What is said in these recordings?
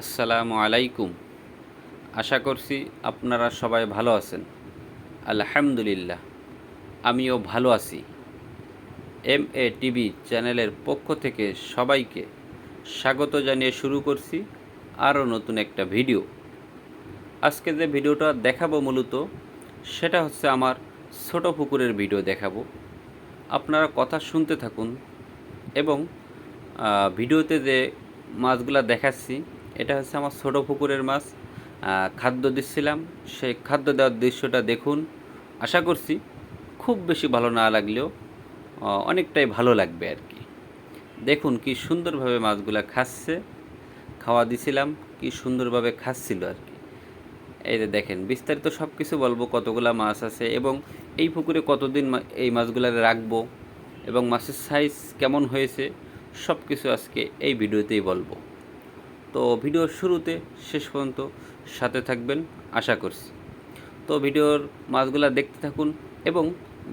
আসসালামু আলাইকুম। আশা করছি আপনারা সবাই ভালো আছেন। আলহামদুলিল্লাহ, আমিও ভালো আছি। এম এ টিভি চ্যানেলের পক্ষ থেকে সবাইকে স্বাগত জানিয়ে শুরু করছি আরও নতুন একটা ভিডিও। আজকে যে ভিডিওটা দেখাবো মূলত, সেটা হচ্ছে আমার ছোট পুকুরের ভিডিও দেখাবো। আপনারা কথা শুনতে থাকুন এবং ভিডিওতে যে মাছগুলা দেখাচ্ছি এটা হচ্ছে আমার ছোটো পুকুরের মাছ খাদ্য দিচ্ছিলাম। সেই খাদ্য দেওয়ার দৃশ্যটা দেখুন। আশা করছি খুব বেশি ভালো না লাগলেও অনেকটাই ভালো লাগবে আর কি। দেখুন কি সুন্দরভাবে মাছগুলো খাচ্ছে। খাওয়া দিছিলাম, কি সুন্দরভাবে খাচ্ছিল আর কি। এই যে দেখেন, বিস্তারিত সব কিছু বলব, কতগুলা মাছ আছে এবং এই পুকুরে কতদিন এই মাছগুলো রাখব এবং মাছের সাইজ কেমন হয়েছে সব কিছু আজকে এই ভিডিওতেই বলব। তো ভিডিওর শুরুতে শেষ পর্যন্ত সাথে থাকবেন, আশা করছি। তো ভিডিওর মাছগুলা দেখতে থাকুন এবং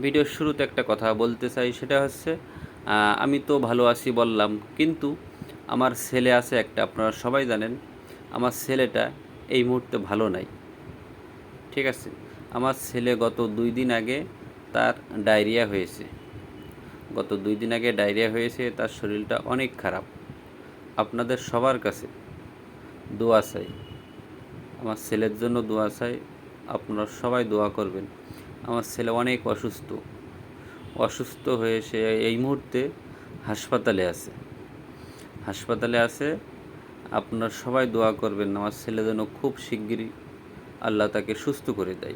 ভিডিওর শুরুতে একটা কথা বলতে চাই, সেটা হচ্ছে আমি তো ভালো আছি বললাম, কিন্তু আমার ছেলে আছে একটা, আপনারা সবাই জানেন, আমার ছেলেটা এই মুহূর্তে ভালো নাই। ঠিক আছে? আমার ছেলে গত দুই দিন আগে তার ডায়রিয়া হয়েছে। গত দুই দিন আগে ডায়রিয়া হয়েছে, তার শরীরটা অনেক খারাপ। আপনাদের সবার কাছে দোয়া চাই। আমার ছেলের জন্য দোয়া চাই। আপনারা সবাই দোয়া করবেন। আমার ছেলে অনেক অসুস্থ। অসুস্থ হয়ে সে এই মুহূর্তে হাসপাতালে আছে। হাসপাতালে আছে। আপনারা সবাই দোয়া করবেন, আমার ছেলে যেন খুব শিগগিরই আল্লাহ তাকে সুস্থ করে দেয়।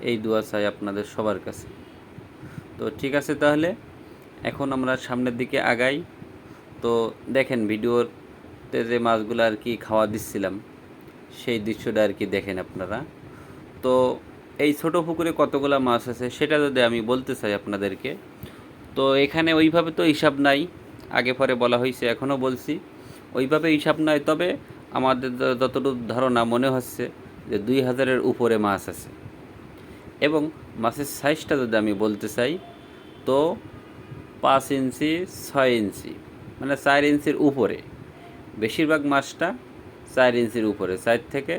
এই দোয়া চাই আপনাদের সবার কাছে। তো ঠিক আছে তাহলে, এখন আমরা সামনের দিকে আগাই। তো দেখেন ভিডিওতে যে মাছগুলো আর কি খাওয়া দিচ্ছিলাম, সেই দৃশ্যটা আর কি দেখেন আপনারা। তো এই ছোট পুকুরে কতগুলা মাছ আছে সেটা যদি আমি বলতে চাই আপনাদেরকে, তো এখানে ওইভাবে তো হিসাব নাই, আগে পরে বলা হয়েছে এখনও বলছি। ওইভাবে হিসাব নাই, তবে আমাদের যতটুকু ধারণা মনে হচ্ছে যে দুই হাজারের উপরে মাছ আছে। এবং মাছের সাইজটা যদি আমি বলতে চাই, তো পাঁচ ইঞ্চি, ছয় ইঞ্চি মানে চার ইঞ্চির উপরে। বেশিরভাগ মাছটা চার ইঞ্চির উপরে, চার থেকে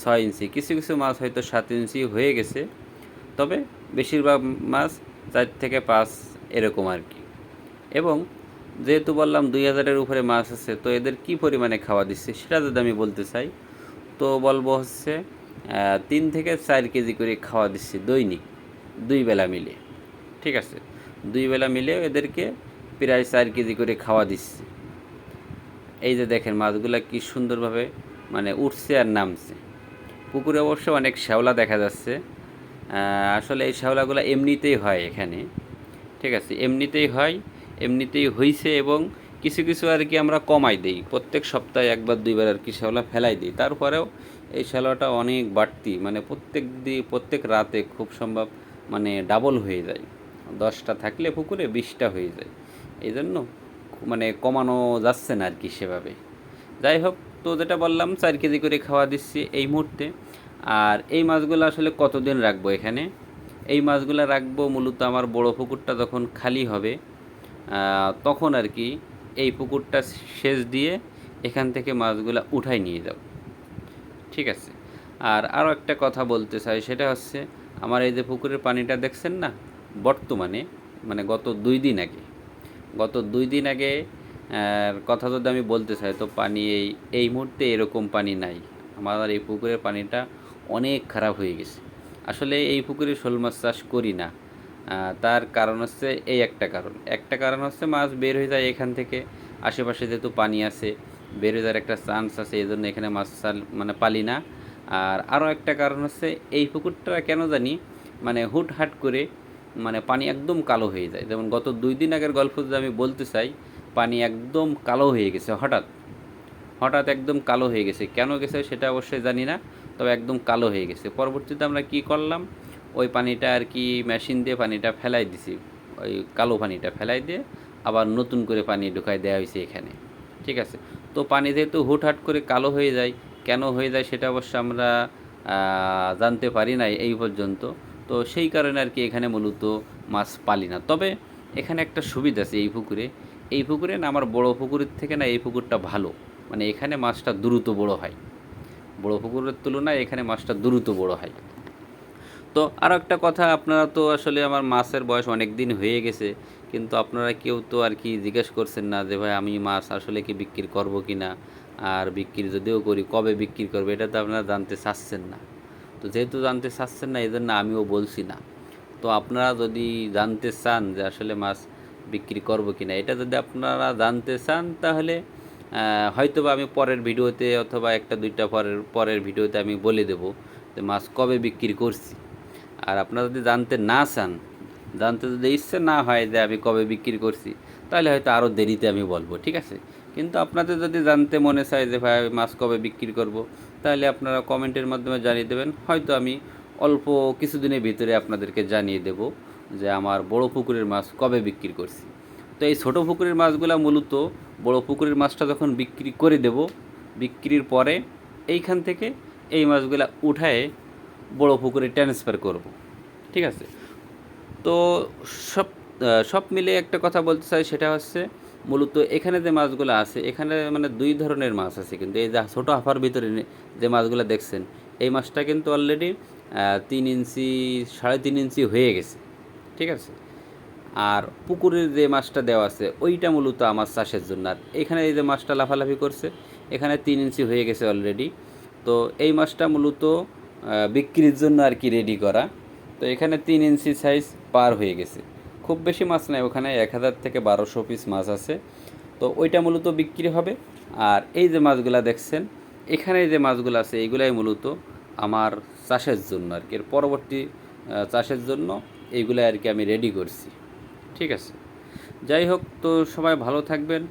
ছয় ইঞ্চি। কিছু কিছু মাছ হয়তো সাত ইঞ্চি হয়ে গেছে, তবে বেশিরভাগ মাছ চার থেকে পাঁচ এরকম আর কি। এবং যেহেতু বললাম দুই হাজারের উপরে মাছ আছে, তো এদের কি পরিমাণে খাওয়া দিচ্ছে সেটা যদি আমি বলতে চাই, তো বলব হচ্ছে তিন থেকে চার কেজি করে খাওয়া দিচ্ছি দৈনিক, দুই বেলা মিলে। ঠিক আছে? দুই বেলা মিলে এদেরকে প্রায় চার কেজি করে খাওয়া দিচ্ছি। এই যে দেখেন মাছগুলো কি সুন্দরভাবে মানে উঠছে আর নামছে। পুকুরে অবশ্য অনেক শ্যাওলা দেখা যাচ্ছে। আসলে এই শ্যাওলাগুলো এমনিতেই হয় এখানে। ঠিক আছে, এমনিতেই হয়, এমনিতেই হইছে এবং কিছু কিছু আর কি আমরা কমাই দিই। প্রত্যেক সপ্তাহে একবার, দুইবার আর কি শ্যাওলা ফেলাই দিই। তারপরেও এই শ্যাওলাটা অনেক বাড়তি মানে প্রত্যেক দিন প্রত্যেক রাতে খুব সম্ভব মানে ডাবল হয়ে যায়। দশটা থাকলে পুকুরে, বিশটা হয়ে যায়। এই জন্য মানে কমানো যাচ্ছে না আর কি সেভাবে। যাই হোক, তো যেটা বললাম, চার কেজি করে খাওয়া দিচ্ছি এই মুহূর্তে। আর এই মাছগুলো আসলে কতদিন রাখব এখানে? এই মাছগুলো রাখব মূলত আমার বড় পুকুরটা যখন খালি হবে তখন আর কি এই পুকুরটা সেচ দিয়ে এখান থেকে মাছগুলো উঠাই নিয়ে যাব। ঠিক আছে? আর আরও একটা কথা বলতে চাই, সেটা হচ্ছে, আমার এই যে পুকুরের পানিটা দেখছেন না, বর্তমানে মানে গত দুই দিন আগে গত দুই দিন আগে কথা যদি আমি বলতে চাই, তো পানি এই এই মুহূর্তে এরকম পানি নাই। আমার এই পুকুরের পানিটা অনেক খারাপ হয়ে গেছে। আসলে এই পুকুরে শোল মাছ চাষ করি না। তার কারণ হচ্ছে এই একটা কারণ। একটা কারণ হচ্ছে মাছ বের হয়ে যায় এখান থেকে, আশেপাশে যেহেতু পানি আছে, বের হয়ে যাওয়ার একটা চান্স আছে, এই জন্য এখানে মাছ চাল মানে পালি না। আর আরও একটা কারণ হচ্ছে এই পুকুরটা কেন জানি মানে হুটহাট করে মানে পানি একদম কালো হয়ে যায়। যেমন গত দুই দিন আগের গল্প যদি আমি বলতে চাই, পানি একদম কালো হয়ে গেছে, হঠাৎ। হঠাৎ একদম কালো হয়ে গেছে। কেন গেছে সেটা অবশ্যই জানি না, তবে একদম কালো হয়ে গেছে। পরবর্তীতে আমরা কি করলাম? ওই পানিটা আর কি মেশিন দিয়ে পানিটা ফেলাই দিছি। ওই কালো পানিটা ফেলাই দিয়ে আবার নতুন করে পানি ঢুকাই দেওয়া হয়েছে এখানে। ঠিক আছে? তো পানি যেহেতু হুটহাট করে কালো হয়ে যায়, কেন হয়ে যায় সেটা অবশ্য আমরা জানতে পারি না এই পর্যন্ত। তো সেই কারণে আর কি এখানে মূলত মাছ পালি না। তবে এখানে একটা সুবিধা আছে এই পুকুরে। এই পুকুরে না আমার বড় পুকুরের থেকে না এই পুকুরটা ভালো। মানে এখানে মাছটা দ্রুত বড় হয়। বড় পুকুরের তুলনায় এখানে মাছটা দ্রুত বড় হয়। তো আরও একটা কথা, আপনারা তো আসলে আমার মাছের বয়স অনেক দিন হয়ে গেছে, কিন্তু আপনারা কেউ তো আর কি জিজ্ঞেস করছেন না যে, ভাই, আমি মাছ আসলে কি বিক্রি করব কি না আর বিক্রি যদিও করি, কবে বিক্রি করব? এটা তো আপনারা জানতে চাচ্ছেন না। তো যেহেতু জানতে চাচ্ছেন না এই জন্য আমিও বলছি না। তো আপনারা যদি জানতে চান যে আসলে মাছ বিক্রি করব কি না এটা যদি আপনারা জানতে চান তাহলে আহ, হয়তোবা আমি পরের ভিডিওতে অথবা একটা দুইটা পরের পরের ভিডিওতে আমি বলে দেবো যে মাছ কবে বিক্রি করছি। আর আপনারা যদি জানতে না চান জানতে যদি ইচ্ছে না হয় যে আমি কবে বিক্রি করছি তাহলে হয়তো আরও দেরিতে আমি বলব ঠিক আছে? কিন্তু আপনাদের যদি জানতে মনে চায় যে ভাই মাছ কবে বিক্রি করব তাহলে আপনারা কমেন্টের মাধ্যমে জানিয়ে দেবেন। হয়তো আমি অল্প কিছুদিনের ভিতরে আপনাদেরকে জানিয়ে দেব যে আমার বড় পুকুরের মাছ কবে বিক্রি করছি। তো এই ছোটো পুকুরের মাছগুলো মূলত বড় পুকুরের মাছটা যখন বিক্রি করে দেব, বিক্রির পরে এইখান থেকে এই মাছগুলো উঠায় বড় পুকুরে ট্রান্সফার করব। ঠিক আছে? তো সব সব মিলে একটা কথা বলতে চাই, সেটা হচ্ছে মূলত এখানে যে মাছগুলো আছে, এখানে মানে দুই ধরনের মাছ আছে কিন্তু। এই যে ছোটো হাফার ভিতরে যে মাছগুলো দেখছেন, এই মাছটা কিন্তু অলরেডি তিন ইঞ্চি, সাড়ে তিন ইঞ্চি হয়ে গেছে। ঠিক আছে? আর পুকুরের যে মাছটা দেওয়া আছে, ওইটা মূলত আমার চাষের জন্য। আর এখানে এই যে মাছটা লাফালাফি করছে, এখানে তিন ইঞ্চি হয়ে গেছে অলরেডি তো এই মাছটা মূলত বিক্রির জন্য আর কি রেডি করা। তো এখানে তিন ইঞ্চি সাইজ পার হয়ে গেছে। খুব বেশি মাছ নাই, ওখানে এক হাজার থেকে বারোশো পিস মাছ আছে। তো ওইটা মূলত বিক্রি হবে। আর এই যে মাছগুলা দেখছেন, এখানে যে মাছগুলো আছে, এইগুলাই মূলত আমার চাষের জন্য আর কি। এর পরবর্তী চাষের জন্য এইগুলাই আর কি আমি রেডি করছি। ঠিক আছে? যাই হোক, তো সবাই ভালো থাকবেন,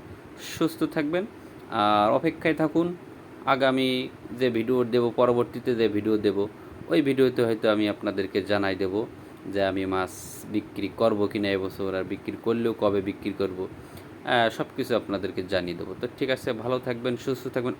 সুস্থ থাকবেন, আর অপেক্ষায় থাকুন। আগামী যে ভিডিও দেব, পরবর্তীতে যে ভিডিও দেব, ওই ভিডিওতে হয়তো আমি আপনাদেরকে জানাই দেব। যে আমি মাছ বিক্রি করব কি না এবছর আর বিক্রি করলেও কবে বিক্রি করব সব কিছু আপনাদেরকে জানিয়ে দেবো। তো ঠিক আছে, ভালো থাকবেন, সুস্থ থাকবেন